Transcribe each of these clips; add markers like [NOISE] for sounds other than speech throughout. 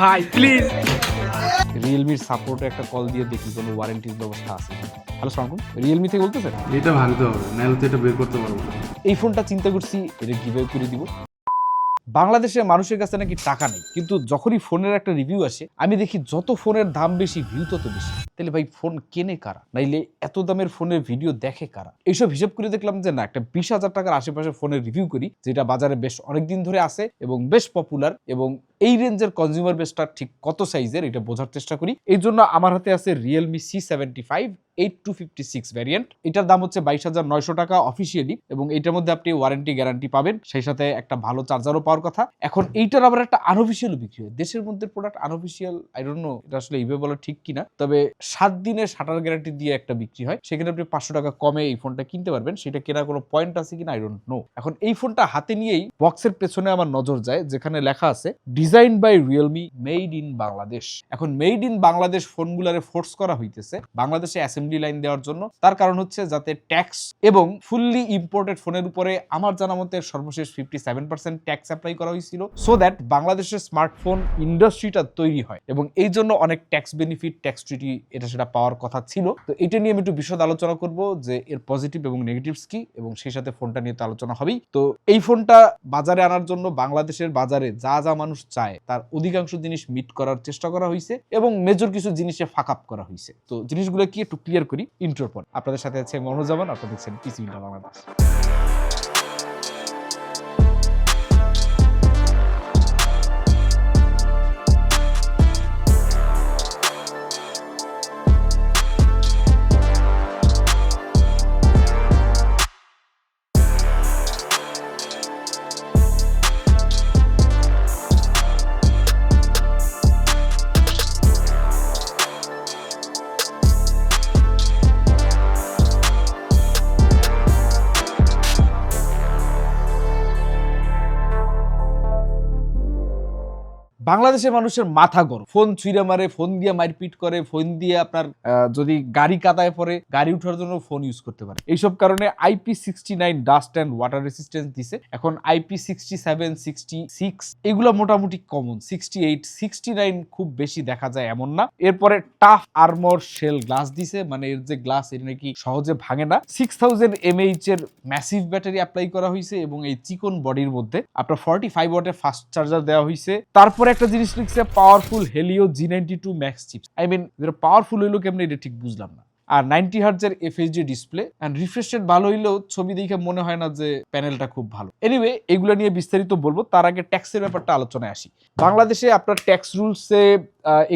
ভাই প্লিজ রিয়েলমির সাপোর্টে একটা কল দিয়ে দেখি কোনো ওয়ারেন্টির ব্যবস্থা আছে। হ্যালো সালাম রিয়েলমি থেকে বলতেছেন? এটা ভাঙতে হবে নাহলে তো এটা বের করতে পারব না। এই ফোনটা চিন্তা করছি এটা গিভ করে দিব। বাংলাদেশের মানুষের কাছে নাকি টাকা নেই, কিন্তু যখনই ফোনের একটা রিভিউ আসে, আমি দেখি যত ফোনের দাম বেশি ভিউ তত বেশি। তাহলে ভাই, ফোন কেনে কারা? নাইলে এত দামের ফোনের ভিডিও দেখে কারা? এইসব হিসাব করে দেখলাম যে না, একটা বিশ হাজার টাকার আশেপাশে ফোনের রিভিউ করি, যেটা বাজারে বেশ অনেকদিন ধরে আছে এবং বেশ পপুলার এবং এই রেঞ্জের কনজিউমার বেসটা ঠিক কত সাইজের এটা বোঝার চেষ্টা করি। এই জন্য আমার হাতে আছে Realme C seventy five eight two fifty six variant এটার দাম হচ্ছে বাইশ হাজার নয়শো টাকা অফিসিয়ালি এবং এটার মধ্যে আপনি ওয়ারেন্টি গ্যারান্টি পাবেন। সেই সাথে একটা ভালো চার্জারও পাওয়ার কথা। এখন এইটার আবার একটা আনঅফিসিয়াল বিক্রি হয়। দেশের মধ্যে প্রোডাক্ট আনঅফিসিয়াল আই ডোন্ট এটা আসলে এইভাবে বলা ঠিক কিনা। তবে সাত দিনের শাটার গ্যারান্টি দিয়ে একটা বিক্রি হয়। সেখানে আপনি পাঁচশো টাকা কমে এই ফোনটা কিনতে পারবেন। সেটা কেনার কোনো পয়েন্ট আছে কিনা আই ডোন্ট নো এখন এই ফোনটা হাতে নিয়েই বক্সের পেছনে আমার নজর যায়, যেখানে লেখা আছে design by Realme made in Bangladesh এখন মেড ইন বাংলাদেশ ফোনগুলারে ফোর্স করা হইতেছে। বাংলাদেশে অ্যাসেম্বলি লাইন দেওয়ার জন্য। তার কারণ হচ্ছে যাতে ট্যাক্স এবং ফুললি ইম্পোর্টেড ফোনের উপরে আমার জানা মতে সর্বশেষ fifty seven percent tax apply করা হয়েছিল সো দ্যাট বাংলাদেশের স্মার্টফোন ইন্ডাস্ট্রিটা তৈরি হয়। এবং এই জন্য অনেক ট্যাক্স বেনিফিট ট্যাক্স ট্রিটি এটা সেটা পাওয়ার কথা ছিল। তো এটা নিয়ে আমি একটু বিশদ আলোচনা করব যে এর পজিটিভ এবং নেগেটিভস কি, এবং সেই সাথে ফোনটা নিয়ে তো আলোচনা হবেই। তো এই ফোনটা বাজারে আনার জন্য বাংলাদেশের বাজারে যা যা মানুষ চায়, তার অধিকাংশ জিনিস মিট করার চেষ্টা করা হয়েছে এবং মেজর কিছু জিনিসে ফাঁক আপ করা হয়েছে তো জিনিসগুলো কি একটু ক্লিয়ার করি ইন্ট্রোর পর। আপনাদের সাথে আছে মনোজামান আপনারা দেখছেন পিসি ইন্ডিয়া বাংলাদেশ বাংলাদেশের মানুষের মাথা গরম। ফোন ছুঁড়ে মারে, ফোন দিয়ে মারপিট করে, ফোন দিয়ে আপনার যদি গাড়ি কাদায় পড়ে, গাড়ি উঠার জন্য ফোন ইউজ করতে পারে। এইসব কারণে IP sixty nine dust and water resistance দিছে। এখন IP sixty seven sixty six এগুলো মোটামুটি common sixty eight sixty nine খুব বেশি দেখা যায় এমন না। এরপরে টাফ আর্মর শেল গ্লাস দিছে। মানে এর যে গ্লাস এটা নাকি সহজে ভাঙে না। সিক্স থাউজেন্ড এমএইচ এর ম্যাসিভ ব্যাটারি অ্যাপ্লাই করা হয়েছে এবং এই চিকন বডির মধ্যে আপনার ফর্টি ফাইভ ওয়াটের ফাস্ট চার্জার দেওয়া হয়েছে তারপরে একটা জিনিস লিখছে powerful Helio G ninety two Max chips I mean powerful হইল কেমনি? এটা ঠিক বুঝলাম না। আর ninety হার্জের FHD display and refresh rate ভালো হইলেও ছবি দেখে মনে হয় না যে প্যানেলটা খুব ভালো। এনিওয়ে এগুলো নিয়ে বিস্তারিত বলব, তার আগে ট্যাক্সের ব্যাপারটা আলোচনায় আসি। বাংলাদেশে আপনার ট্যাক্স রুলসে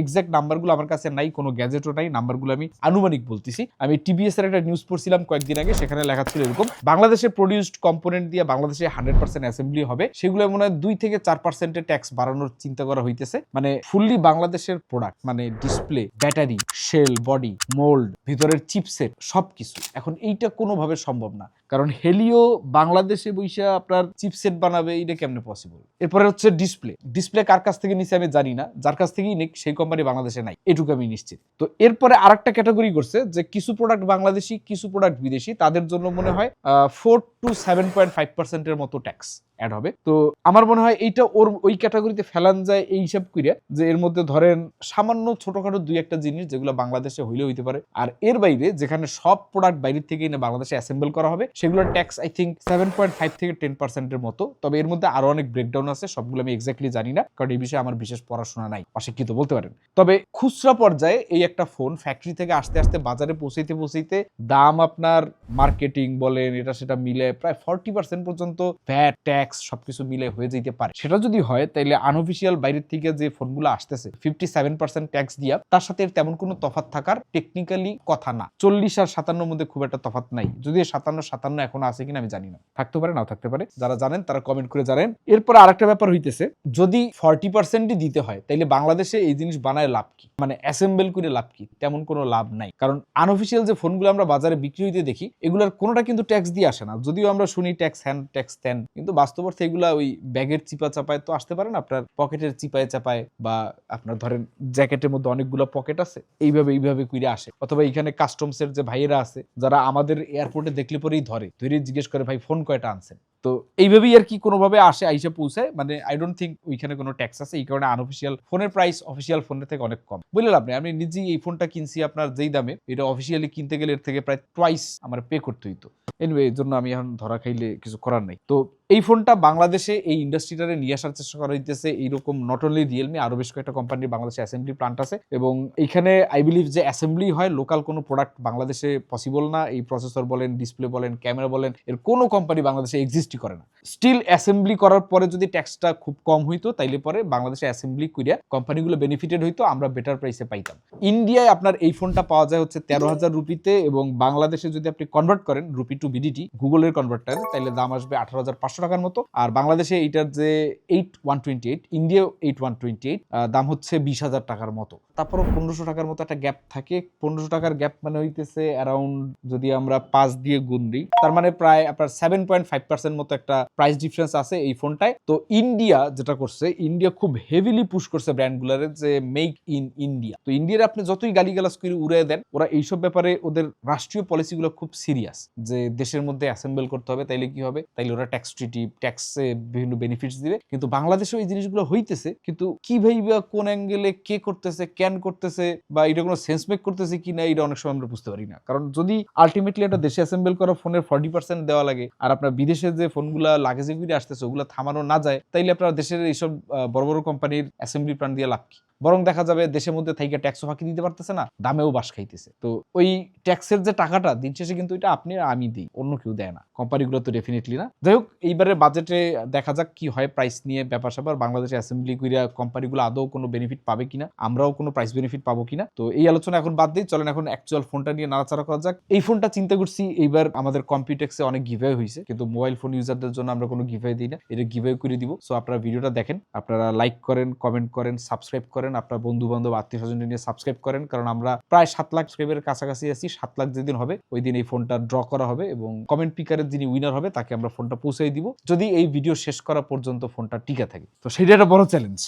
এক্সাক্ট নাম্বারগুলো আমার কাছে নাই, কোনো গ্যাজেটও নাই নাম্বারগুলো আমি আনুমানিক বলতেছি। আমি টিভিএস এর একটা নিউজ পড়ছিলাম কয়েকদিন আগে, সেখানে লেখা ছিল এরকম, বাংলাদেশে প্রডিউসড কম্পোনেন্ট দিয়ে বাংলাদেশে হান্ড্রেড পার্সেন্ট অ্যাসেম্বলি হবে, সেগুলো মনে হয় দুই থেকে চার পার্সেন্টের ট্যাক্স বাড়ানোর চিন্তা করা হইতেছে। মানে ফুললি বাংলাদেশের প্রোডাক্ট মানে display battery shell body mould ভিতরের চিপসেট সব কিছু এখন এইটা কোনোভাবে সম্ভব না। কারণ হেলিও বাংলাদেশে বৈশা আপনার চিপসেট বানাবে এটা কেমনে পসিবল এরপরে হচ্ছে ডিসপ্লে ডিসপ্লে কার কাছ থেকে নিছে আমি জানি না। যার কাছ থেকেই নিক, সেই কোম্পানি বাংলাদেশে নাই। এটুকু আমি নিশ্চিত। তো এরপরে আর একটা ক্যাটাগরি করছে যে কিছু প্রোডাক্ট বাংলাদেশি, কিছু প্রোডাক্ট বিদেশি। তাদের জন্য মনে হয় four two seven point five পার্সেন্টের মতো ট্যাক্স অ্যাড হবে। তো আমার মনে হয় এইটা ওর, ওই ক্যাটাগরিতে ফেলান যায় এই হিসাব করিয়া যে এর মধ্যে ধরেন সামান্য ছোটখাটো দুই একটা জিনিস যেগুলো বাংলাদেশে হইলে হইতে পারে। আর এর বাইরে যেখানে সব প্রোডাক্ট বাইরের থেকে এনে বাংলাদেশে অ্যাসেম্বল করা হবে, সেগুলোর tax I think seven point five থেকে টেন পার্সেন্টের মতো। তবে এর মধ্যে আরও অনেক ব্রেকডাউন আছে, সবগুলো আমি এক্স্যাক্টলি জানি না, কারণ এই বিষয়ে আমার বিশেষ পড়াশোনা নাই, অশিক্ষিত বলতে পারেন। তবে খুচরা পর্যায়ে এই একটা ফোন ফ্যাক্টরি থেকে আসতে আসতে বাজারে পৌঁছাইতে পৌঁছাইতে দাম আপনার মার্কেটিং বলেন, এটা সেটা মিলে প্রায় ফর্টি পার্সেন্ট পর্যন্ত ভ্যাট ট্যাক্স সবকিছু মিলে হয়ে যেতে পারে। সেটা যদি হয় তাহলে আনঅফিসিয়াল বাইরের থেকে যে ফোনগুলো আসতেছে ফিফটি সেভেন পার্সেন্ট ট্যাক্স দিয়া, তার সাথে তেমন কোনো তফাৎ থাকার টেকনিক্যালি কথা না। চল্লিশ আর সাতান্নর মধ্যে খুব একটা তফাৎ নাই। যদি সাতান্ন সাতান্ন এখনও আছে কিনা আমি জানি না। থাকতে পারে, নাও থাকতে পারে। যারা জানেন, তারা কমেন্ট করে জানেন। এরপর আরেকটা ব্যাপার হইতেছে, যদি ফর্টি পার্সেন্টই দিতে হয়, তাইলে বাংলাদেশে এই জিনিস বানায় লাভ কি? মানে অ্যাসেম্বল করে লাভ কি? তেমন কোনো লাভ নাই। কারণ আনঅফিসিয়াল যে ফোনগুলো আমরা বাজারে বিক্রি হইতে দেখি, এগুলোর কোনোটা কিন্তু ট্যাক্স দিয়ে আসে না। যদিও আমরা শুনি ট্যাক্স হ্যান ট্যাক্স দেন কিন্তু বাস্তব অর্থে এগুলা ওই ব্যাগের চিপা চাপায় তো আসতে পারে না, আপনার পকেটের চিপায় চাপায় বা আপনার ধরেন জ্যাকেটের মধ্যে অনেকগুলো পকেট আছে, এইভাবে এইভাবে কুইরে আসে। অথবা এখানে কাস্টমসের যে ভাইয়েরা আছে, যারা আমাদের এয়ারপোর্টে দেখলে পরেই ধরে ধরে জিজ্ঞেস করে, ভাই ফোন কয়টা আনছেন? তো এইভাবেই আর কি কোনোভাবে আসে, আইসা পৌঁছে মানে আই ডোন্ট থিঙ্ক ওইখানে কোনো ট্যাক্স আছে। এই কারণে আনঅফিসিয়াল ফোনের প্রাইস অফিসিয়াল ফোনের থেকে অনেক কম। বুঝলেন আপনি আমি নিজেই এই ফোনটা কিনছি আপনার যেই দামে। এটা অফিসিয়ালি কিনতে গেলে এর থেকে প্রায় টুয়াইস আমার পে করতে হইতো। এনিওয়ে এর জন্য আমি এখন ধরা খাইলে কিছু করার নাই। তো এই ফোনটা বাংলাদেশে এই ইন্ডাস্ট্রিটারে নিয়ে আসার চেষ্টা করা হইতেছে। এইরকম নট অনলি রিয়েলমি আরও বেশ কয়েকটা কোম্পানির বাংলাদেশে অ্যাসেম্বলি প্লান্ট আছে এবং এইখানে আই বিলিভ যে অ্যাসেম্বলি হয় লোকাল কোনো প্রোডাক্ট বাংলাদেশে পসিবল না। এই প্রসেসর বলেন ডিসপ্লে বলেন ক্যামেরা বলেন, এর কোনো কোম্পানি বাংলাদেশে এক্সিস্টই করে না। স্টিল অ্যাসেম্বলি করার পরে যদি ট্যাক্সটা খুব কম হইতো, তাইলে পরে বাংলাদেশে অ্যাসেম্বলি করিয়া কোম্পানিগুলো বেনিফিটেড হইতো, আমরা বেটার প্রাইসে পাইতাম। ইন্ডিয়ায় আপনার এই ফোনটা পাওয়া যায় হচ্ছে তেরো হাজার রুপিতে এবং বাংলাদেশে যদি আপনি কনভার্ট করেন রুপি টু বিডিটি গুগলের কনভার্টার তাহলে দাম আসবে আঠারো হাজার পাঁচশো টাকার মতো। আর বাংলাদেশে এইটার যে eight one twenty eight India eight one twenty eight দাম হচ্ছে বিশ হাজার টাকার মতো। তারপরও পনেরোশো টাকার মতো একটা গ্যাপ থাকে। পনেরোশো টাকার গ্যাপ মানে হইতেছে অ্যারাউন্ড যদি আমরা পাঁচ দিয়ে গুণ দিই, তার মানে প্রায় আপনার সেভেন পয়েন্ট ফাইভ পার্সেন্ট মতো একটা প্রাইস ডিফারেন্স আছে এই ফোনটায়। তো ইন্ডিয়া যেটা করছে ইন্ডিয়া খুব হেভিলি পুশ করছে ব্র্যান্ডগুলারে যে মেক ইন ইন্ডিয়া তো ইন্ডিয়ার আপনি যতই গালিগালাজ করে উড়ে দেন, ওরা এইসব ব্যাপারে ওদের রাষ্ট্রীয় পলিসিগুলো খুব সিরিয়াস যে দেশের মধ্যে অ্যাসেম্বল করতে হবে, তাইলে কি হবে? তাইলে ওরা ট্যাক্স ট্রিটি ট্যাক্সে বিভিন্ন বেনিফিটস দিবে। কিন্তু বাংলাদেশেও এই জিনিসগুলো হইতেছে, কিন্তু কি ভাইবা কোন অ্যাঙ্গেলে কে করতেছে ক্যান করতেছে বা এটা কোনো সেন্স মেক করতেছে কি না এটা অনেক সময় আমরা বুঝতে পারি না। কারণ যদি আলটিমেটলি একটা দেশে অ্যাসেম্বল করা ফোনের ফর্টি পার্সেন্ট দেওয়া লাগে, আর আপনার বিদেশে যে ফোনগুলা লাগেজে করে আসতেছে, ওগুলো থামানো না যায়, তাইলে আপনার দেশের এইসব বড় বড় কোম্পানির অ্যাসেম্বলি প্ল্যান দিয়ে লাভ কি? বরং দেখা যাবে দেশের মধ্যে থাইকে ট্যাক্সও ফাঁকি দিতে পারতেছে না, দামেও বাস খাইতেছে। তো ওই ট্যাক্সের যে টাকাটা, দিন শেষে কিন্তু এটা আপনি আমি দিই, অন্য কেউ দেয় না। কোম্পানিগুলো তো ডেফিনেটলি না। যাই হোক, এইবারের বাজেটে দেখা যাক কি হয় প্রাইস নিয়ে ব্যাপার স্যাপার। বাংলাদেশে অ্যাসেম্বলি করিয়া কোম্পানিগুলো আদৌ কোনো বেনিফিট পাবে কিনা, আমরাও কোনো প্রাইস বেনিফিট পাবো কিনা। তো এই আলোচনা এখন বাদ দিই, চলেন এখন অ্যাকচুয়াল ফোনটা নিয়ে নাড়াচাড়া করা যাক। এই ফোনটা চিন্তা করছি, এইবার আমাদের কম্পিউটেক্সে অনেক গিভওয়ে হয়েছে কিন্তু মোবাইল ফোন ইউজারদের জন্য আমরা কোনো গিভওয়ে দিই না। এটা গিভওয়ে করে দিব। সো আপনারা ভিডিওটা দেখেন, আপনারা লাইক করেন কমেন্ট করেন সাবস্ক্রাইব করেন। আপনার বন্ধু বান্ধব আত্মীয় স্বজন নিয়ে সাবস্ক্রাইব করেন, কারণ আমরা প্রায় সাত লাখ সাবস্ক্রাইবের কাছাকাছি আছি, সাত লাখ যেদিন হবে, ওই দিন এই ফোনটা ড্র করা হবে এবং কমেন্ট পিকারের যিনি উইনার হবে, তাকে আমরা ফোনটা পৌঁছে দিব। যদি এই ভিডিও শেষ করা পর্যন্ত ফোনটা টিকে থাকে। তো সেটা একটা বড় চ্যালেঞ্জ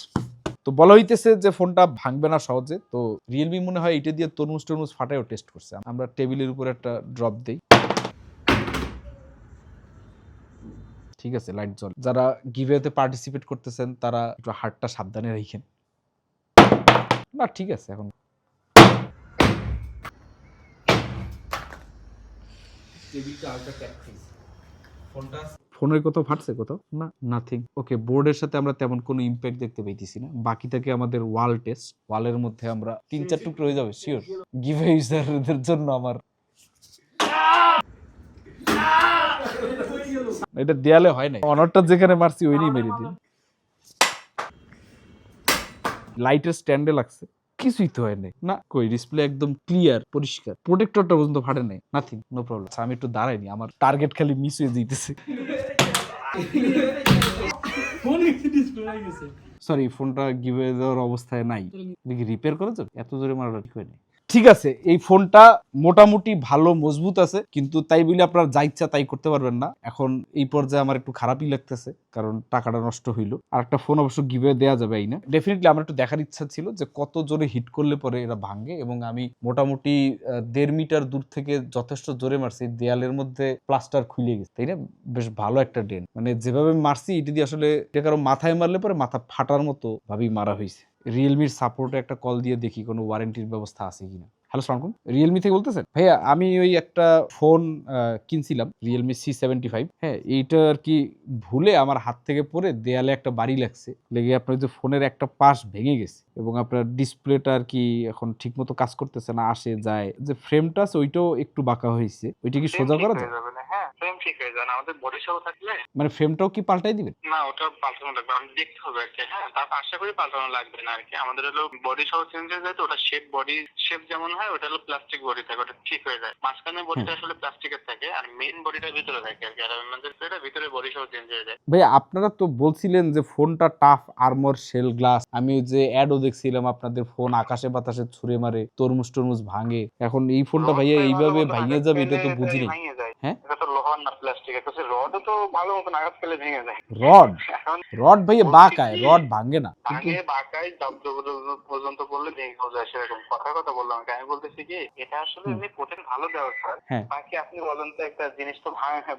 তো বলা হইতেছে যে ফোনটা ভাঙবে না সহজে, তো রিয়েলমি মনে হয় এটা দিয়ে তরমুজ টরমুজ ফাটাইও টেস্ট করছে। আমরা টেবিলের উপর একটা ড্রপ দেই। ঠিক আছে লাইট জল যারা গিভেতে পার্টিসিপেট করতেছেন, তারা একটু হার্টটা সাবধানে রাখেন। না ঠিক আছে এখন। ফোনের কত ফাটছে কত? না নাথিং ওকে বোর্ডের সাথে আমরা তেমন কোনো ইম্প্যাক্ট দেখতে পাইতেছি না। বাকি থাকে আমাদের ওয়াল টেস্ট ওয়ালের মধ্যে আমরা তিন চার টুকরো হয়ে যাবে শিওর গিভ ইউজারদের জন্য আমার। এটা দেয়ালে হয় না অনারটা যেখানে মারছি ওই নিয়ে মেরে দিন লাইটের স্ট্যান্ডে লাগছে। কিছুই তো হয় নাই। না কই ডিসপ্লে একদম ক্লিয়ার পরিষ্কার। প্রোটেক্টরটা পর্যন্ত ফাটে নাই। নাথিং নো প্রবলেম আমি একটু দাঁড়াইনি আমার টার্গেট খালি মিস হয়ে যাইতেছে। সরি ফোনটা গিভে দেওয়ার অবস্থায় নাই। রিপেয়ার করেছ এত জোরে মারাটা ঠিক হয়নি ঠিক আছে, এই ফোনটা মোটামুটি ভালো, মজবুত আছে, কিন্তু তাই বলে আপনার যা ইচ্ছা তাই করতে পারবেন না। এখন এই পর্যায়ে আমার একটু খারাপই লাগতেছে, কারণ টাকাটা নষ্ট হইল। আর একটা ফোন অবশ্য গিভে দেওয়া যাবে এই না। ডেফিনেটলি আমার একটু দেখার ইচ্ছা ছিল যে কত জোরে হিট করলে পরে এরা ভাঙে এবং আমি মোটামুটি দেড় মিটার দূর থেকে যথেষ্ট জোরে মারছি, দেয়ালের মধ্যে প্লাস্টার খুলে গেছে। তাই না? বেশ ভালো একটা ডেন মানে যেভাবে মারছি, এটি দিয়ে আসলে এটা কারও মাথায় মারলে পরে মাথা ফাটার মতো ভাবেই মারা হয়েছে রিয়েলমির সাপোর্টে একটা কল দিয়ে দেখি কোনো ওয়ারেন্টির ব্যবস্থা আছে কিনা। হ্যালো সালাম রিয়েলমি থেকে বলতেছেন? ভাইয়া আমি ওই একটা ফোন কিনছিলাম রিয়েলমি সি সেভেন্টি ফাইভ হ্যাঁ এইটা আর কি ভুলে আমার হাত থেকে পড়ে দেয়ালে একটা বাড়ি লাগছে। লেগে আপনার যে ফোনের একটা পাশ ভেঙে গেছে এবং আপনার ডিসপ্লেটা আর কি এখন ঠিক মতো কাজ করতেছে না আসে যায়। যে ফ্রেমটা আছে ওইটাও একটু বাঁকা হয়েছে। ওইটা কি সোজা করা যায়? ফ্রেম ঠিক হয়ে যাবে আমাদের বডি সহ থাকলে মানে ফ্রেমটাও কি পাল্টাই দিবেন না ওটা পাল্টানো লাগবে। আমি দেখতে হবে আর কি হ্যাঁ? তারপর আশা করি পাল্টানো লাগবে না আর কি। আমাদের হলো বডি সহ চেঞ্জ হয়ে যায় তো ওটা শেপ বডি শেপ যেমন হয় ওটা হলো প্লাস্টিক বডি থাকে ওটা ঠিক হয়ে যায়। মাঝখানে বডিটা আসলে প্লাস্টিকের থাকে আর মেইন বডিটা ভিতরে থাকে আর কি। আর আমাদের এটা ভিতরে বডি সহ চেঞ্জ হয়ে যায়। ভাই আপনারা তো বলছিলেন যে ফোনটা টাফ আর্মর শেল গ্লাস আমি যে অ্যাডও দেখছিলাম আপনাদের ফোন আকাশে বাতাসে ছুঁড়ে মারে তরমুজ টরমুজ ভাঙে। এখন এই ফোনটা ভাইয়া এইভাবে ভাঙিয়ে যাবে এটা তো বুঝিনি। যায়। হ্যাঁ? এটা তো লোহার না প্লাস্টিকের কাছে রডও তো ভালো মতন আঘাত পেলে ভেঙে যায়। রড? রড ভাইয়া বাঁকায় রড ভাঙে না। বাঁকায় জব্দ পর্যন্ত বললে ভেঙে যায় সেরকম। কথা কথা বললাম আমি বলতেছি কি এটা আসলে এমনি ভালো হ্যাঁ। বাকি আপনি বলেন তো একটা জিনিস তো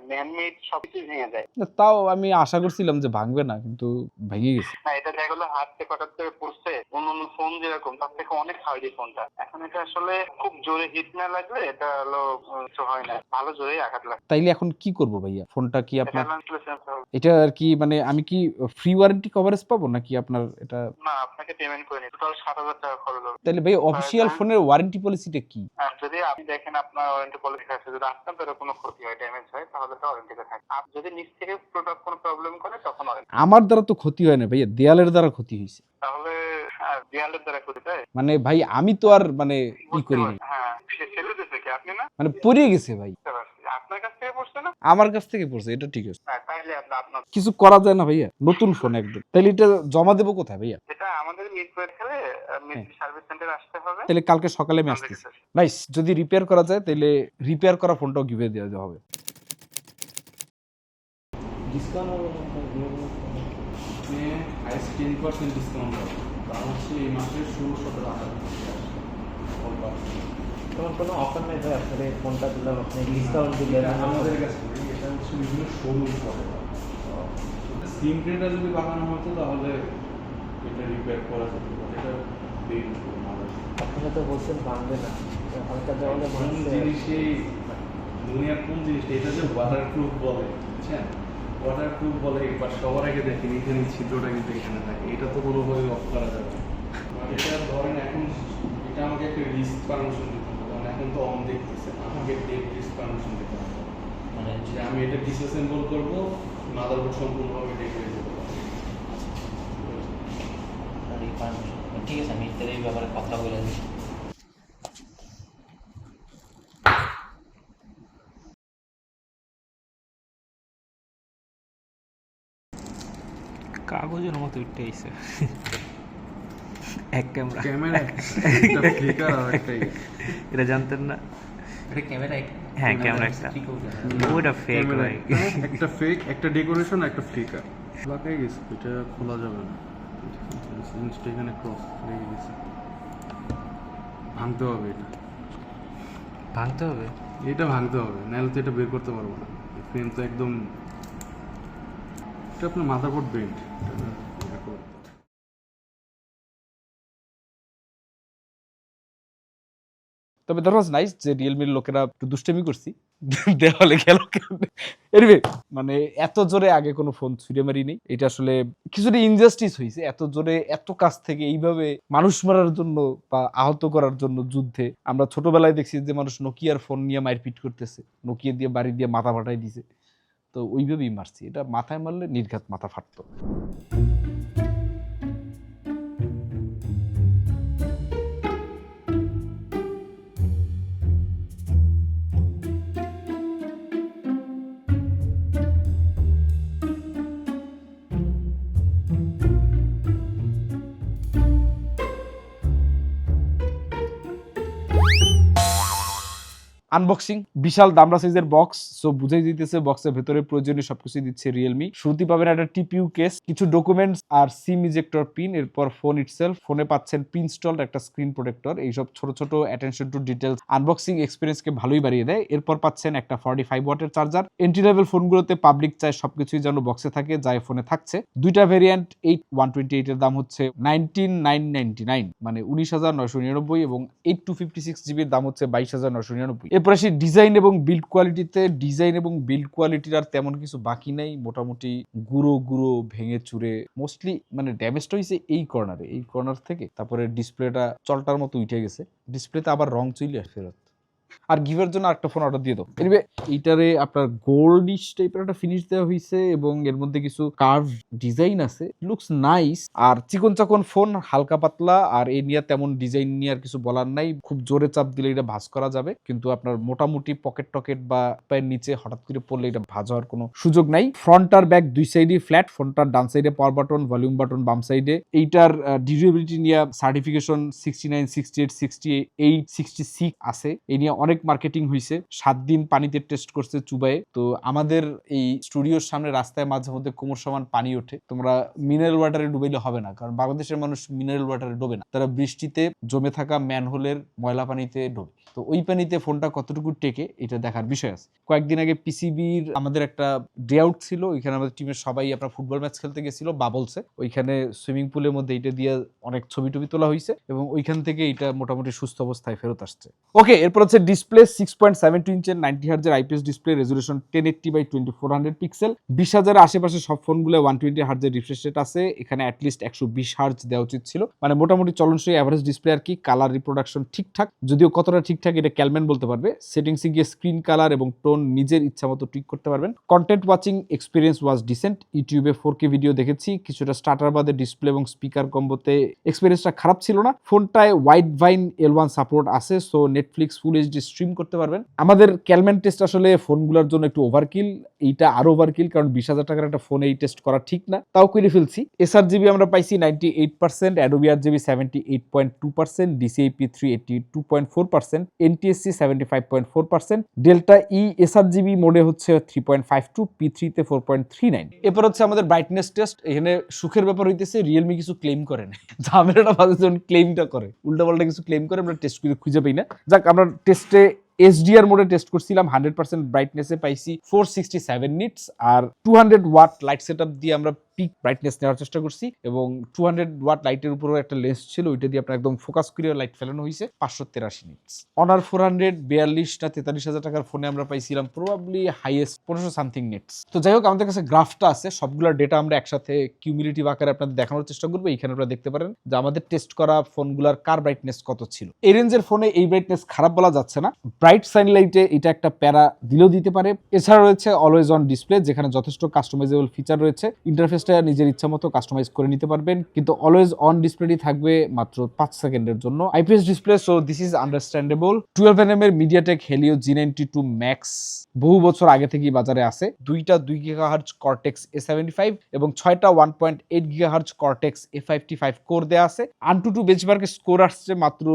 ম্যান মেড সবকিছু ভেঙে যায়। তাও আমি আশা করছিলাম যে ভাঙবে না কিন্তু ভেঙে গেছে। না এটা দেখা গেলো হাত করে পড়ছে অন্য অন্য ফোন যেরকম তার থেকে অনেক হার্ডি ফোনটা এখন এটা আসলে খুব জোরে হিট না লাগলে এটা হলো কিছু হয় না। ভালো জোরেই আঘাত লাগে। তাইলে এখন কি করব ভাইয়া? ফোনটা কি এটা আপনার এটা আর কি মানে আমি কি ফ্রি ওয়ারেন্টি কভারেজ পাবো নাকি আপনার এটা? না আপনাকে পেমেন্ট করে নিই টোটাল সাত হাজার টাকা খরচ হবে। তাহলে ভাই অফিসিয়াল হ্যাঁ। ফোনের ওয়ারেন্টি পলিসিটা কি? যদি আপনি দেখেন আপনার ওয়ারেন্টি পলিসি আছে যদি আপনার দ্বারা কোনো ক্ষতি হয় ড্যামেজ হয় তাহলে তো ওয়ারেন্টিতে থাকে। আর যদি নিচ থেকে প্রোডাক্ট কোনো প্রবলেম করে তখন ওয়ারেন্টি আমার দ্বারা তো ক্ষতি হয় না ভাইয়া দেয়ালের দ্বারা ক্ষতি হয়েছে। তাহলে আর দেয়ালের দ্বারা ক্ষতি হয় মানে ভাই আমি তো আর মানে ই বুঝতে করিনি। হ্যাঁ সে ফেলে দিয়েছে কি আপনি না? মানে পড়ে গেছে ভাই। আপনার কাছ থেকে পড়ছে না? আমার কাছ থেকে পড়ছে এটা ঠিক আছে। হ্যাঁ তাইলে আপনার কিছু করা যায় না ভাইয়া নতুন ফোন একদম। তাহলে এটা জমা দেবো কোথায় ভাইয়া? এটা আমাদের মিট খেলে মিট হ্যাঁ। সার্ভিস সেন্টারে আসতে হবে। তাহলে কালকে সকালে আমি আসতেছি। নাইস যদি রিপেয়ার করা যায় তাহলে রিপেয়ার করা ফোনটাও গিভে দেওয়া দেওয়া হবে। হাইস্ট টেন পার্সেন্ট ডিসকাউন্ট কারণ হচ্ছে এই মাসের ষোলো সতেরো তোমার কোনো অফার নেই ভাই আসলে ফোনটা দিলাম আপনি ডিসকাউন্ট দিলেন। আমাদের কাছে এটা হচ্ছে বিভিন্ন শোরুম করে সিম ট্রেটা যদি বানানো হতো তাহলে এটা রিপেয়ার করা যেত এটা আপনারা তো বলছেন ভাঙবে না হালকা দেওয়ালে কোন ভাঙছে জিনিসেই দুনিয়ার কোন জিনিসটা এটা যে ওয়াটার প্রুফ বলে বুঝছেন? ওয়াটার প্রুফ বলে এবার সবার আগে দেখেন এখানে ছিদ্রটা কিন্তু এখানে থাকে এটা তো কোনোভাবে অফ করা যাবে না। এটা ধরেন এখন এটা আমাকে একটা রিস্ক পারমিশন এখন তো অন দেখতেছে আমাকে ডেট রিস্ক পারমিশন দিতে হবে মানে যে আমি এটা ডিসঅ্যাসেম্বল করব মাদারবোর্ড সম্পূর্ণভাবে ডেট হয়ে পারে ঠিক আছে আমি এই ব্যাপারে কথা বলে দিই কাগজের মতো উঠে আইছে। এক ক্যামেরা। ক্যামেরা? ফ্লিকার একটা ইয়ে। এটা জানতেন না? ক্যামেরা হ্যাঁ ক্যামেরা একটা। ওটা ফেক ভাই একটা- একটা ফেক একটা ডেকোরেশন একটা ফ্লিকার লাগাই গেছে এটা খোলা যাবে না। জিনিসটা এখানে ক্রস লেগে গেছে। ভাঙতে হবে এটা। ভাঙতে হবে? এটা ভাঙতে হবে নাহলে তো এটা বের করতে পারব না। ফ্রেম তো একদম এটা আপনার মাদারবোর্ড বেন্ট তবে দ্যাট ওয়াজ নাইস যে রিয়েলমির লোকেরা একটু দুষ্টামি করছি। দেওয়ালে গেল এনিওয়ে মানে এত জোরে আগে কোনো ফোন ছুঁড়ে মারি নেই। এটা আসলে কিছুটা ইনজাস্টিস হয়েছে। এত জোরে এত কাছ থেকে এইভাবে মানুষ মারার জন্য বা আহত করার জন্য যুদ্ধে আমরা ছোটবেলায় দেখছি যে মানুষ নোকিয়ার ফোন নিয়ে মারপিট করতেছে। নোকিয়া দিয়ে বাড়ি দিয়ে মাথা ফাটাই দিছে। তো ওইভাবেই মারছি। এটা মাথায় মারলে নির্ঘাত মাথা ফাটতো। আনবক্সিং বিশাল দামড়া সাইজের বক্স সো বুঝাই দিতেছে বক্সের ভেতরে প্রয়োজনীয় সবকিছু দিচ্ছে রিয়েলমি শুরুতে পাবেন একটা টিপিউ কেস কিছু ডকুমেন্টস আর সিম ইজেক্টর পিন এরপর ফোন ইটসেলফ ফোনে পাচ্ছেন পিন স্টল একটা স্ক্রিন প্রোটেক্টর এইসব ছোট ছোট অ্যাটেনশন টু ডিটেলস আনবক্সিং এক্সপিরিয়েন্সকে ভালোই বাড়িয়ে দেয়। এরপর পাচ্ছেন একটা ফর্টি ফাইভ ওয়াটের চার্জার এন্ট্রি লেভেল ফোনগুলোতে পাবলিক চায় সবকিছুই যেন বক্সে থাকে, যা ফোনে থাকছে। দুইটা ভেরিয়েন্ট এইট ওয়ান টোয়েন্টি এইটের দাম হচ্ছে নাইনটিন নাইন নাইনটি নাইন মানে উনিশ হাজার নয়শো নিরানব্বই এবং এইট টু ফিফটি সিক্স জিবির দাম হচ্ছে বাইশ হাজার নয়শো নিরানব্বই। এরপর আসি ডিজাইন এবং বিল্ড কোয়ালিটিতে ডিজাইন এবং বিল্ড কোয়ালিটির আর তেমন কিছু বাকি নাই। মোটামুটি গুঁড়ো গুঁড়ো, ভেঙে চুরে মোস্টলি মানে ড্যামেজটা হয়েছে এই কর্নারে এই কর্নার থেকে। তারপরে ডিসপ্লেটা চলটার মতো উঠে গেছে। ডিসপ্লেতে আবার রং চলে ফেরত আর গিভের জন্য একটা ফোন অর্ডার দিয়ে দাও। এনিওয়ে এইটারে আপনার গোল্ডিশ টাইপের একটা ফিনিশ দেওয়া হয়েছে এবং এর মধ্যে কিছু কার্ভ ডিজাইন আছে। লুকস নাইস আর চিকন চাকন ফোন হালকা পাতলা, আর এই নিয়ে তেমন ডিজাইন নিয়ে আর কিছু বলার নাই। খুব জোরে চাপ দিলে এটা ভাঁজ করা যাবে। কিন্তু আপনার মোটামুটি পকেট টকেট বা পায়ের নিচে হঠাৎ করে পড়লে এটা ভাঁজ হওয়ার কোনো সুযোগ নাই। ফ্রন্ট আর ব্যাক দুই সাইডই ফ্ল্যাট ফ্রন্টটার ডান সাইডে পাওয়ার বাটন ভলিউম বাটন বাম সাইডে এইটার ডিউরেবিলিটি নিয়ে certification sixty nine sixty eight sixty eight sixty six আছে। এই নিয়ে অনেক মার্কেটিং হয়েছে সাত দিন পানিতে টেস্ট করছে চুবায়ে। তো আমাদের এই স্টুডিওর সামনে রাস্তায় মাঝে মধ্যে কোমর সমান পানি ওঠে। তোমরা মিনারেল ওয়াটারে ডুবাইলে হবে না। কারণ বাংলাদেশের মানুষ মিনারেল ওয়াটারে ডোবে না। তারা বৃষ্টিতে জমে থাকা ম্যানহোলের ময়লা পানিতে ডোবে। তো ওই পানিতে ফোনটা কতটুকু টেকে, এটা দেখার বিষয় আছে। কয়েকদিন আগে পিসিবির আমাদের একটা ডে আউট ছিল। ওইখানে আমাদের টিমের সবাই আপনার ফুটবল ম্যাচ খেলতে গেছিল বাবলসে ওইখানে সুইমিং পুলের মধ্যে এটা দিয়ে অনেক ছবি টবি তোলা হয়েছে এবং ওইখান থেকে এটা মোটামুটি সুস্থ অবস্থায় ফেরত আসছে। ওকে এরপর হচ্ছে display six point seven two ইঞ্চের ninety হার্জের IPS display resolution ten eighty by twenty four hundred pixel বিশ হাজারের আশেপাশে সব ফোনগুলো ওয়ান টোয়েন্টি হার্জের রিফ্রেশ রেট আছে, এখানে অ্যাটলিস্ট একশো বিশ হার্জ দেওয়া উচিত ছিল। মানে মোটামুটি চলনসই অ্যাভারেজ ডিসপ্লে আর কি কালার রিপ্রোডাকশন ঠিকঠাক, যদিও কতটা ঠিকঠাক এটা ক্যালম্যান বলতে পারবে। সেটিংসে গিয়ে স্ক্রিন কালার এবং টোন নিজের ইচ্ছা মতো টুইক করতে পারবেন। Content watching experience was decent ইউটিউবে ফোর কে ভিডিও দেখেছি, কিছুটা স্টার্টার বাদে ডিসপ্লে এবং স্পিকার কম্বোতে এক্সপিরিয়েন্সটা খারাপ ছিল না। ফোনটায় Widevine L one support আছে so Netflix full HD stream করতে পারবেন। আমাদের ক্যালম্যান টেস্ট আসলে ফোনগুলোর জন্য একটু ওভারকিল এইটা আরও ওভারকিল কারণ বিশ হাজার টাকার একটা ফোন এই টেস্ট করা ঠিক না। তাও করে ফেলছি। এসআর জিবি আমরা পাইছি ninety eight percent Adobe R GB seventy eight point two percent DCIP three eighty two point four percent NTSC seventy five point four percent delta E SR GB মোডে হচ্ছে three point five two P থ্রিতে four point three nine এরপর হচ্ছে আমাদের brightness test এখানে সুখের ব্যাপার হইতেছে রিয়েলমি কিছু ক্লেম করে না। [LAUGHS] ঝামেলাটা ভালো যখন ক্লেমটা করে। উল্টাপাল্টা কিছু ক্লেম করে, আমরা টেস্ট খুঁজে পাই না। যাক, আমরা টেস্টে এসডিআর মোডে টেস্ট করছিলাম হান্ড্রেড পার্সেন্ট ব্রাইটনেসে পাইছি ফোর সিক্সটি সেভেন নিটস আর two hundred watt light set দিয়ে আমরা পিক ব্রাইটনেস নেওয়ার চেষ্টা করছি এবং টু হান্ড্রেড ওয়াট লাইটের উপরেও একটা লেন্স ছিল, ওইটা দিয়ে আপনার একদম ফোকাস করে লাইট ফেলানো হয়েছে, পাঁচশো তেরাশি নিটস অনার ফোর হান্ড্রেড বিয়াল্লিশ না তেতাল্লিশ হাজার টাকার ফোনে আমরা পাইছিলাম প্রবাবলি হাইয়েস্ট পনেরোশো সামথিং নেটস তো যাই হোক, আমাদের কাছে গ্রাফটা আছে সবগুলোর ডেটা আমরা একসাথে কিউমিলিটিভ আকারে আপনাদের দেখানোর চেষ্টা করব, এখানে আপনারা দেখতে পারেন যে আমাদের টেস্ট করা ফোনগুলোর কার ব্রাইটনেস কত ছিল। এই রেঞ্জের ফোনে এই ব্রাইটনেস খারাপ বলা যাচ্ছে না ব্রাইট সানলাইটে এটা একটা প্যারা দিলেও দিতে পারে। এছাড়া রয়েছে অলওয়েজ অন ডিসপ্লে যেখানে যথেষ্ট কাস্টমাইজেবল ফিচার রয়েছে ইন্টারফেসটা নিজের ইচ্ছা মতো কাস্টমাইজ করে নিতে পারবেন, কিন্তু অলওয়েজ অন ডিসপ্লেটি থাকবে মাত্র পাঁচ সেকেন্ডের জন্য। IPS display so this is understandable twelve N M এর MediaTek Helio G ninety two Max বহু বছর আগে থেকেই বাজারে আছে। দুইটা দুই giga hertz cortex A seventy five এবং ছয়টা one point eight giga hertz cortex A fifty five core দেওয়া আছে। আনটু টু বেঞ্চমার্কের স্কোর আসছে মাত্র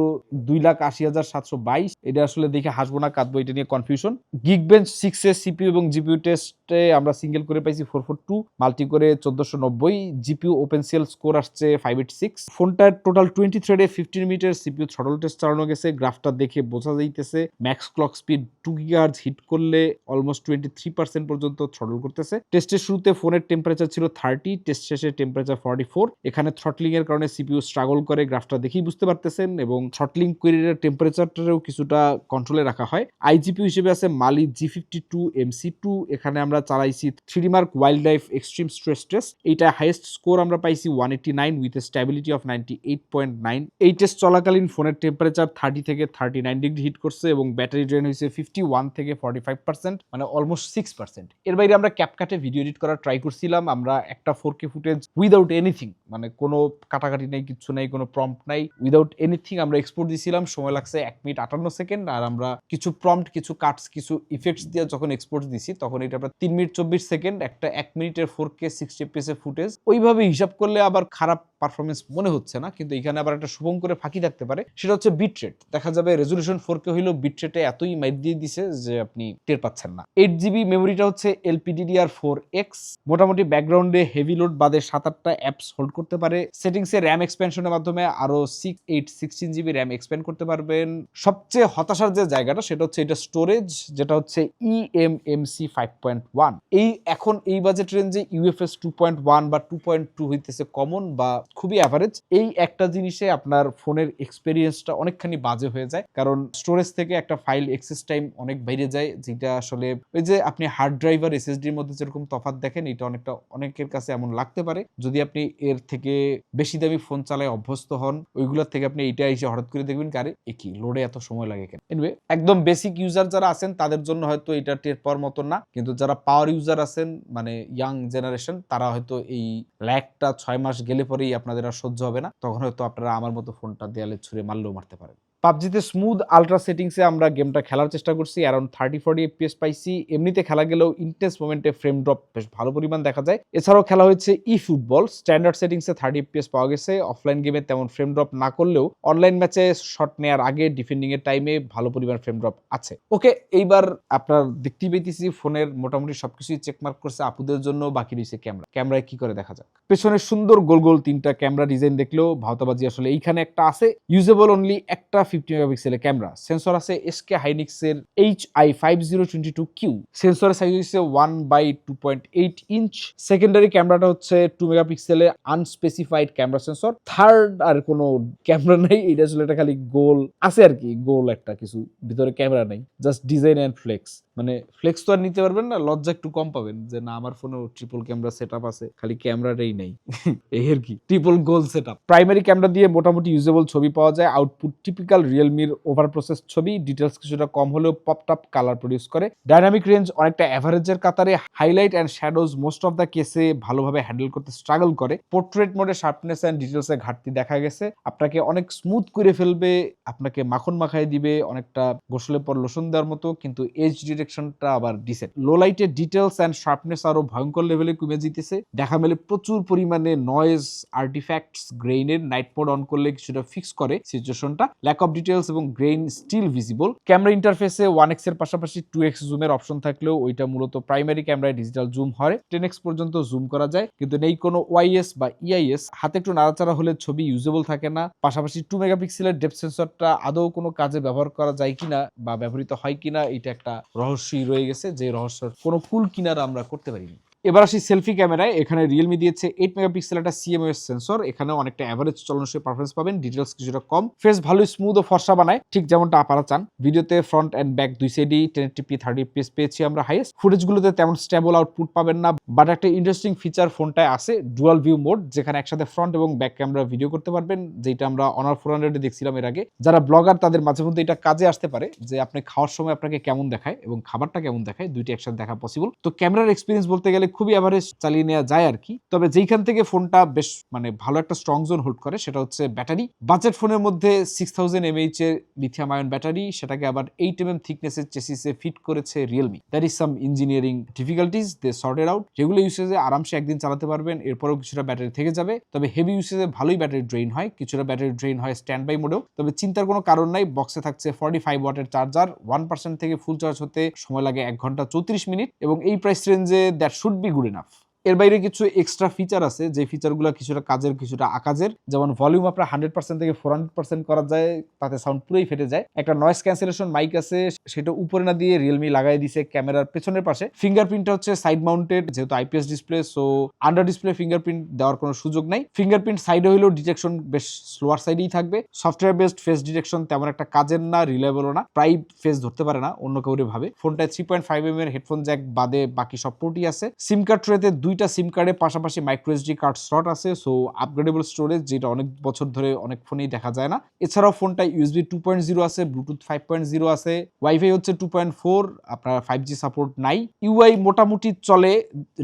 দুই লাখ আশি হাজার সাতশো বাইশ। এটা আসলে দেখে হাসবো না, কাঁদবো, এটা নিয়ে কনফিউশন গিগ বেঞ্চ সিক্স এর সিপিউ এবং জিপিউ টেস্টে আমরা সিঙ্গেল করে পাইছি ফোর ফোর টু মাল্টি করে চোদ্দশো নব্বই জিপিউ ওপেন স্কোর আসছে ফাইভ এইট সিক্স ফোনটার total twenty থ্রেডে fifteen minute CPU throttle test চালানো গেছে গ্রাফটা দেখে বোঝা যাইতেছে। Max clock speed two gigahertz hit করলে অলমোস্ট টোয়েন্টি থ্রি পার্সেন্ট পর্যন্ত থ্রটল করতেছে। টেস্টের শুরুতে ফোনের টেম্পারেচার ছিল থার্টি টেস্ট শেষে টেম্পারেচার ফর্টি ফোর এখানে থ্রটলিং এর কারণে সিপিউ স্ট্রাগল করে গ্রাফটা দেখেই বুঝতে পারতেছেন এবং থ্রটলিং কোয়ারির টেম্পারেচারটারেও কিছুটা কন্ট্রোলে রাখা হয়। আইজিপিউ হিসেবে আছে Mali G fifty two MC two এখানে আমরা চালাইছি three mark wild life extreme stress test এইটা হাইয়েস্ট স্কোর আমরা পাইছি one eighty nine with stability of ninety eight point nine এই টেস্ট চলাকালীন ফোনের টেম্পারেচার থার্টি থেকে থার্টি নাইন ডিগ্রি হিট করছে এবং ব্যাটারি ড্রেন হয়েছে ফিফটি ওয়ান থেকে ফর্টি ফাইভ পার্সেন্ট মানে অলমোস্ট সিক্স পার্সেন্ট এর বাইরে আমরা ক্যাপকাটে ভিডিও এডিট করার ট্রাই করছিলাম। আমরা একটা four K footage without anything মানে কোনো কাটাকাটি নেই কিছু নেই, কোনো প্রম্পট নাই উইদাউট এনিথিং আমরা এক্সপোর্ট দিয়েছিলাম সময় লাগছে এক মিনিট আটান্ন সেকেন্ড আর আমরা কিছু প্রম্পট কিছু কাটস কিছু ইফেক্টস দিয়ে যখন এক্সপোর্ট দিছি, তখন এটা আমরা তিন মিনিট চব্বিশ সেকেন্ড একটা এক মিনিটের ফোর কে সিক্সটি এর ফুটেজ ওইভাবে হিসাব করলে আবার খারাপ পারফরমেন্স মনে হচ্ছে না, কিন্তু এখানে আবার একটা শুভম করে ফাঁকি থাকতে পারে, সেটা হচ্ছে বিট রেট দেখা যাবে রেজলিউশন ফোর কে হইলেও বিট রেটে এতই মাইট দিয়ে দিছে যে আপনি টের পাচ্ছেন না। এইট জিবি মেমোরিটা হচ্ছে এলপিডিডিআর ফোর এক্স মোটামুটি ব্যাকগ্রাউন্ডে হেভি লোড বাদে সাত আটটা অ্যাপস হোল্ড করতে পারে। সেটিংস সেটিংসে র্যাম এক্সপেনশনের মাধ্যমে আরও six eight sixteen GB RAM expand করতে পারবেন। সবচেয়ে হতাশার যে জায়গাটা, সেটা হচ্ছে এটা স্টোরেজ যেটা হচ্ছে ইএমএমসি ফাইভ পয়েন্ট ওয়ান এই এখন এই বাজেট রেঞ্জে ইউএফএস টু পয়েন্ট ওয়ান বা টু পয়েন্ট টু হইতেছে কমন বা খুবই অ্যাভারেজ এই একটা জিনিসে আপনার ফোনের এক্সপিরিয়েন্সটা অনেকখানি বাজে হয়ে যায়। কারণ স্টোরেজ থেকে একটা ফাইল এক্সেস টাইম অনেক বাইরে যায়, যেটা আসলে ওই যে আপনি হার্ড ড্রাইভ আর এসএসডির মধ্যে যেরকম তফাৎ দেখেন, এটা অনেকটা অনেকের কাছে এমন লাগতে পারে। যদি আপনি এর থেকে বেশি দামি ফোন চালায় অভ্যস্ত হন, ওইগুলোর থেকে আপনি এইটা এসে হঠাৎ করে দেখবেন কারে একই লোডে এত সময় লাগে কেন? এনিওয়ে একদম বেসিক ইউজার যারা আছেন, তাদের জন্য হয়তো এটা টের পাওয়ার মতো না। কিন্তু যারা পাওয়ার ইউজার আছেন মানে ইয়াং জেনারেশন তারা হয়তো এই ল্যাকটা ছয় মাস গেলে পরেই আপনাদের আর সহ্য হবে না। তখন হয়তো আপনারা আমার মতো ফোনটা দেয়ালে ছুঁড়ে মারলেও মারতে পারেন। পাবজিতে স্মুথ আলট্রা সেটিংসে আমরা গেমটা খেলার চেষ্টা করছি। অ্যারাউন্ড থার্টি ফোর্টি এফপিএস পাইছি। এমনিতে খেলা গেলেও ইন্টেন্স মোমেন্টে ফ্রেম ড্রপ বেশ ভালো পরিমাণ দেখা যায়। এছাড়াও খেলা হয়েছে ই ফুটবল স্ট্যান্ডার্ড সেটিংসে থার্টি এফপিএস পাওয়া গেছে। অফলাইন গেমে তেমন ফ্রেম ড্রপ না করলেও অনলাইন ম্যাচে শট নেওয়ার আগে ডিফেন্ডিং এর টাইমে ভালো পরিমাণ ফ্রেম ড্রপ আছে। ওকে এইবার আপনার দেখতেই পেতেছি ফোনের মোটামুটি সবকিছুই চেকমার্ক করছে আপুদের জন্য, বাকি রয়েছে ক্যামেরা ক্যামেরায় কি করে দেখা যাক? পেছনে সুন্দর গোল গোল তিনটা ক্যামেরা ডিজাইন দেখলেও ভাওতাবাজি আসলে এইখানে একটা আছে। ইউজেবল অনলি একটা ফিফটি মেগাপিক্সেলের ক্যামেরা সেন্সর আছে SK হাইনিক্সের H I five zero twenty two Q সেন্সরের সাইজ হচ্ছে one by two point eight inch secondary ক্যামেরাটা হচ্ছে টু মেগাপিক্সেলের আনস্পেসিফাইড ক্যামেরা সেন্সর থার্ড আর কোনো ক্যামেরা নেই, এটা আসলে এটা খালি গোল, আছে আর কি, গোল একটা কিছু, ভিতরে ক্যামেরা নেই। জাস্ট ডিজাইন অ্যান্ড ফ্লেক্স মানে ফ্লেক্স তো আর নিতে পারবেন না, লজ্জা একটু কম পাবেন। যে না, আমার ফোনেও ট্রিপল ক্যামেরা সেট আছে, খালি ক্যামেরাটাই নেই। [LAUGHS] এই আর কি ট্রিপল গোল সেট প্রাইমারি ক্যামেরা দিয়ে মোটামুটি ইউজেবল ছবি পাওয়া যায় আউটপুট টিপিক্যাল রিয়েলমির ওভার প্রসেস ছবি ডিটেলস কিছুটা কম হলেও পপ টপ কালার প্রডিউস করে। ডাইনামিক রেঞ্জ অনেকটা অ্যাভারেজের কাতারে highlight and shadows most of the কেসে ভালোভাবে হ্যান্ডেল করতে স্ট্রাগল করে। পোর্ট্রেট মোডে শার্পনেস অ্যান্ড ডিটেলসে ঘাটতি দেখা গেছে। আপনাকে অনেক স্মুথ করে ফেলবে, আপনাকে মাখন মাখায় দিবে, অনেকটা গোসলের পর লোশন দেওয়ার মতো, কিন্তু এজ ডিরেকশনটা আবার ডিসেন্ট লো লাইটের ডিটেলস অ্যান্ড শার্পনেস আরও ভয়ঙ্কর লেভেলে কমে যেতেছে। দেখা মেলে প্রচুর পরিমাণে নয়েজ আর্টিফ্যাক্টস গ্রেইনের নাইট মোড অন করলে কিছুটা ফিক্স করে সিচুয়েশনটা ল্যাক অফ ডিটেলস এবং গ্রেইন স্টিল ভিজিবল ক্যামেরা ইন্টারফেসে ওয়ান এক্সের পাশাপাশি টু এক্স জুমের অপশন থাকলেও ওইটা মূলত প্রাইমারি ক্যামেরায় ডিজিটাল জুম হয়। টেন এক্স পর্যন্ত জুম করা যায়। কিন্তু নেই কোনো ওয়াইএস বা ইআইএস হাতে একটু নাড়াচাড়া হলে ছবি ইউজেবল থাকে না। পাশাপাশি টু মেগাপিক্সেলের ডেপ সেন্সরটা আদৌ কোনো কাজে ব্যবহার করা যায় কিনা বা ব্যবহৃত হয় কিনা, এটা একটা রহস্যই রয়ে গেছে যে রহস্যের কোনো কুল কিনারা আমরা করতে পারিনি। এবার আসি সেলফি ক্যামেরায় এখানে রিয়েলমি দিয়েছে এইট মেগাপিক্সেল একটা সিএমএস সেন্সর এখানে অনেকটা অ্যাভারেজ চলনশীল পারফরমেন্স পাবেন। ডিটেলস কিছুটা কম। ফেস ভালো স্মুথ ও ফর্সা বানায়। ঠিক যেমনটা আপনারা চান। ভিডিওতে ফ্রন্ট অ্যান্ড ব্যাক দুই সাইডই টেন টিপি থার্টি পিএস পেয়েছি আমরা হাইয়েস্ট ফুটেজগুলোতে তেমন স্টেবল আউটপুট পাবেন না। বাট একটা ইন্টারেস্টিং ফিচার ফোনটায় আছে ডুয়াল ভিউ মোড যেখানে একসাথে ফ্রন্ট এবং ব্যাক ক্যামেরা ভিডিও করতে পারবেন। যেটা আমরা অনার ফোর হান্ড্রেডে দেখছিলাম এর আগে। যারা ব্লগার তাদের মাঝে মধ্যে এটা কাজে আসতে পারে, যে আপনি খাওয়ার সময় আপনাকে কেমন দেখায় এবং খাবারটা কেমন দেখায়। দুইটা একসাথে দেখা পসিবল তো ক্যামেরার এক্সপিরিয়েন্স বলতে গেলে খুবই অ্যাভারেজ চালিয়ে নেওয়া যায় আর কি তবে যেইখান থেকে ফোনটা বেশ মানে ভালো একটা স্ট্রং জোন হোল্ড করে, সেটা হচ্ছে ব্যাটারি। বাজেট ফোনের মধ্যে সিক্স থাউজেন্ড এমএইচ এর লিথিয়াম আয়ন ব্যাটারি, সেটাকে আবার এইট এম এম থিকনেসের চেসিসে ফিট করেছে Realme that is some engineering difficulties they sorted out যেগুলো ইউসেজে আরামসে একদিন চালাতে পারবেন, এরপরও কিছুটা ব্যাটারি থেকে যাবে। তবে হেভি ইউসেজে ভালোই ব্যাটারি ড্রেন হয়, কিছুটা ব্যাটারি ড্রেন হয় স্ট্যান্ড বাই মোডেও তবে চিন্তার কোনো কারণ নাই বক্সে থাকছে ফর্টি ফাইভ ওয়াটের চার্জার ওয়ান পার্সেন্ট থেকে ফুল চার্জ হতে সময় লাগে এক ঘণ্টা চৌত্রিশ মিনিট এবং এই প্রাইস রেঞ্জে that should be good enough এর বাইরে কিছু এক্সট্রা ফিচার আছে, যে ফিচারগুলো কিছুটা কাজের, কিছুটা আকাজের। যেমন ভলিউম আপনার হান্ড্রেড পার্সেন্ট থেকে ফোর হান্ড্রেড পার্সেন্ট করা যায়, তাতে সাউন্ড পুরোই ফেটে যায়। একটা নয়েস ক্যান্সেলেশন মাইক আছে, সেটা উপরে না দিয়ে রিয়েলমি লাগাই দিছে ক্যামেরার পেছনের পাশে। ফিঙ্গারপ্রিন্টটা হচ্ছে সাইড মাউন্টেড যেহেতু IPS display so under display fingerprint দেওয়ার কোনো সুযোগ নাই। ফিঙ্গারপ্রিন্ট সাইডে হলেও ডিটেকশন বেশ স্লোয়ার সাইডেই থাকবে। সফটওয়্যার বেসড ফেস ডিটেকশন তেমন একটা কাজের না রিলেবলও না। প্রায় ফেস ধরতে পারে না, অন্য কাউরে ভাবে। ফোনটায় থ্রি পয়েন্ট ফাইভ এম এর হেডফোন জ্যাক বাদে বাকি সব পোর্টই আছে। সিম কার্ড ট্রেতে দুইটা সিম কার্ডে পাশাপাশি মাইক্রো এসডি কার্ড স্লট আছে সো আপগ্রেডেবল স্টোরেজ যেটা অনেক বছর ধরে অনেক ফোনেই দেখা যায় না। এছাড়াও ফোনটা ইউএসবি টু পয়েন্ট জিরো আছে ব্লুটুথ ফাইভ পয়েন্ট জিরো আছে ওয়াইফাই হচ্ছে টু পয়েন্ট ফোর আপনার ফাইভ জি সাপোর্ট নাই। ইউআই মোটামুটি চলে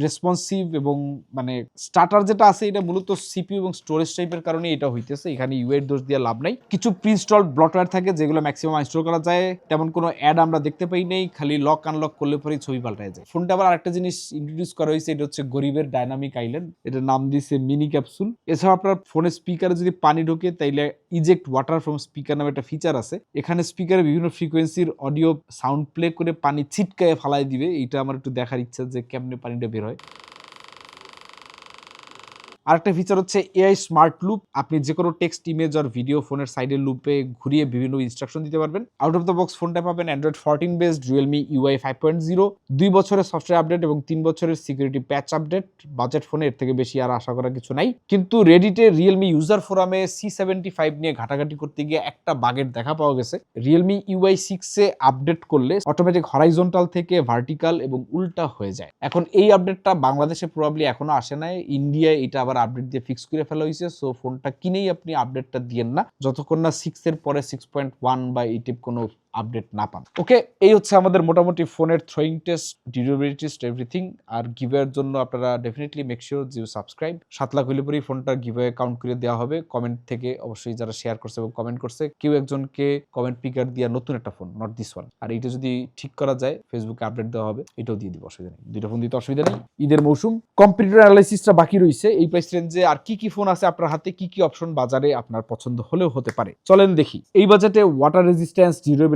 রেসপন্সিভ এবং মানে স্টার্টার যেটা আছে এটা মূলত সিপিউ এবং স্টোরেজ টাইপের কারণে এটা হইতেছে, এখানে ইউআই দোষ দিয়ে লাভ নাই। কিছু প্রিইনস্টল ব্লটওয়্যার থাকে যেগুলো ম্যাক্সিমাম ইনস্টল করা যায়, তেমন কোনো অ্যাড আমরা দেখতে পাই নেই, খালি লক আনলক করলে পরেই ছবি পাল্টায় যায়। ফোনটা আবার আরেকটা জিনিস ইন্ট্রোডিউস করা হয়েছে, এটা হচ্ছে গরিবের ডাইনামিক আইল্যান্ড। এটা নাম দিয়েছে মিনি ক্যাপসুল। এছাড়া আপনার ফোনের স্পিকারে যদি পানি ঢোকে, তাইলে ইজেক্ট ওয়াটার ফ্রম স্পিকার নামে একটা ফিচার আছে। এখানে স্পিকারে বিভিন্ন ফ্রিকোয়েন্সির অডিও সাউন্ড প্লে করে পানি ছিটকায় ফালাই দিবে। এটা আমার একটু দেখার ইচ্ছা যে কেমনে পানিটা বের হয়। আরেকটা ফিচার হচ্ছে এআই স্মার্ট লুপ আপনি যে কোনো টেক্সট ইমেজ আর ভিডিও ফোনের সাইডের লুপে ঘুরিয়ে বিভিন্ন ইনস্ট্রাকশন দিতে পারবেন। আউট অফ দ্য বক্স ফোনটা পাবেন Android fourteen based Realme UI five point zero দুই বছরের সফটওয়্যার আপডেট এবং তিন বছরের সিকিউরিটি প্যাচ আপডেট বাজেট ফোনে এর থেকে বেশি আর আশা করার কিছু নাই। কিন্তু রেডিটে রিয়েলমি ইউজার ফোরামে সি সেভেন্টি ফাইভ নিয়ে ঘাটাঘাটি করতে গিয়ে একটা বাগের দেখা পাওয়া গেছে। রিয়েলমি ইউআই সিক্সে আপডেট করলে অটোমেটিক হরাইজন্টাল থেকে ভার্টিক্যাল এবং উল্টা হয়ে যায়। এখন এই আপডেটটা বাংলাদেশে প্রবাবলি এখনও আসে নাই। ইন্ডিয়ায় এটা আবার আপডেট দিয়ে ফিক্স করে ফেলা হয়েছে। সো ফোনটা কিনেই আপনি আপডেটটা দিয়েন না। যতক্ষণ না সিক্স এর পরে সিক্স পয়েন্ট ওয়ান বা এইটিভ কোনো আপডেট না পান। ওকে, এই হচ্ছে আমাদের মোটামুটি ফোনের throwing test durability test everything আর গিভের জন্য আপনারা ডেফিনেটলি মেক শিওর যে সাবস্ক্রাইব সাত লাখ হইলে পরেই ফোনটা গিভে কাউন্ট করে দেওয়া হবে। কমেন্ট থেকে অবশ্যই যারা শেয়ার করছে এবং কমেন্ট করছে, কেউ একজনকে কমেন্ট পিকার দিয়া নতুন একটা ফোন নট দিস ওয়ান আর এটা যদি ঠিক করা যায় ফেসবুকে আপডেট দেওয়া হবে, এটাও দিয়ে দিব, অসুবিধা নেই। দুইটা ফোন দিতে অসুবিধা নেই। ঈদের মৌসুম কম্পিউটার অ্যানালাইসিসটা বাকি রয়েছে। এই প্রাইস রেঞ্জে আর কি কি ফোন আছে আপনার হাতে, কি কি অপশন বাজারে আপনার পছন্দ হলেও হতে পারে। চলেন দেখি। এই বাজেটে water resistance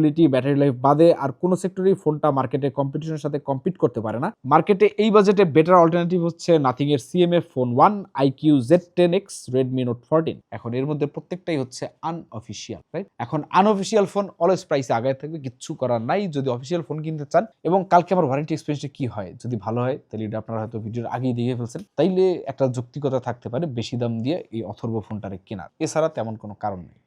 durability battery life বাদে আর কোনো সেক্টরেই ফোনটা মার্কেটে কম্পিটিশনের সাথে কম্পিট করতে পারে না। মার্কেটে এই বাজেটে বেটার অল্টারনেটিভ হচ্ছে নাথিং এর CMF phone one iQOO Z ten X Redmi Note fourteen এখন এর মধ্যে প্রত্যেকটাই হচ্ছে আনঅফিসিয়াল রাইট এখন আনঅফিসিয়াল ফোন অলওয়েজ প্রাইসে আগায় থাকবে, কিচ্ছু করার নাই। যদি অফিসিয়াল ফোন কিনতে চান এবং কালকে আমার ওয়ারেন্টি এক্সপিরিয়েন্সটা কি হয়? যদি ভালো হয়, তাহলে এটা আপনারা হয়তো ভিডিওর আগেই দেখে ফেলছেন। তাইলে একটা যৌক্তিকতা থাকতে পারে বেশি দাম দিয়ে এই অথর্ব ফোনটারে কেনার। এছাড়া তেমন কোনো কারণ নেই।